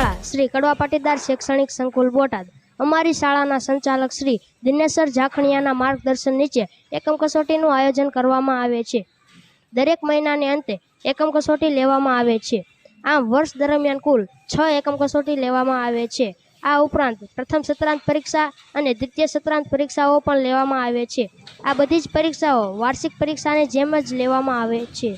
શ્રી કડવા પાટીદાર શૈક્ષણિક સંકુલ બોટાદ. અમારી શાળાના સંચાલક શ્રી દિનેશ્વર ઝાખણિયાના માર્ગદર્શન નીચે એકમ કસોટીનું આયોજન કરવામાં આવે છે. દરેક મહિનાને અંતે એકમ કસોટી લેવામાં આવે છે. આમ વર્ષ દરમિયાન કુલ છ એકમ કસોટી લેવામાં આવે છે. આ ઉપરાંત પ્રથમ સત્રાંત પરીક્ષા અને દ્વિતીય સત્રાંત પરીક્ષાઓ પણ લેવામાં આવે છે. આ બધી જ પરીક્ષાઓ વાર્ષિક પરીક્ષાની જેમ જ લેવામાં આવે છે.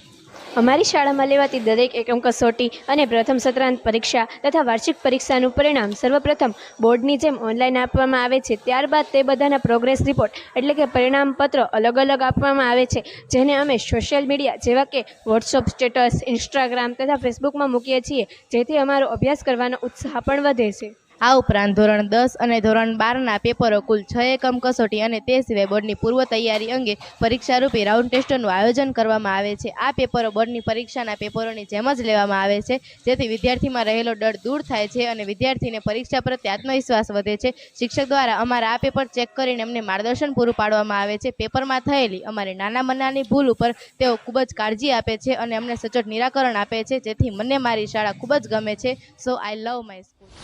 અમારી શાળામાં લેવાતી દરેક એકમ કસોટી અને પ્રથમ સત્રાંત પરીક્ષા તથા વાર્ષિક પરીક્ષાનું પરિણામ સર્વપ્રથમ બોર્ડની જેમ ઓનલાઈન આપવામાં આવે છે. ત્યારબાદ તે બધાના પ્રોગ્રેસ રિપોર્ટ એટલે કે પરિણામ પત્ર અલગ અલગ આપવામાં આવે છે, જેને અમે સોશિયલ મીડિયા જેવા કે વોટ્સઅપ સ્ટેટસ ઇન્સ્ટાગ્રામ તથા ફેસબુકમાં મૂકીએ છીએ, જેથી અમારો અભ્યાસ કરવાનો ઉત્સાહ પણ વધે છે. આ ઉપરાંત ધોરણ દસ અને ધોરણ બારના પેપરો કુલ છ એકમ કસોટી અને તે સિવાય બોર્ડની પૂર્વ તૈયારી અંગે પરીક્ષારૂપી રાઉન્ડ ટેસ્ટોનું આયોજન કરવામાં આવે છે. આ પેપરો બોર્ડની પરીક્ષાના પેપરોની જેમ જ લેવામાં આવે છે. જેથી વિદ્યાર્થીમાં રહેલો ડર દૂર થાય છે અને વિદ્યાર્થીને પરીક્ષા પ્રત્યે આત્મવિશ્વાસ વધે છે. શિક્ષક દ્વારા અમારા આ પેપર ચેક કરીને અમને માર્ગદર્શન પૂરું પાડવામાં આવે છે. પેપરમાં થયેલી અમારી નાના મનાની ભૂલ ઉપર તેઓ ખૂબ જ કાળજી આપે છે અને અમને સચોટ નિરાકરણ આપે છે. જેથી મને મારી શાળા ખૂબ જ ગમે છે. So I love my school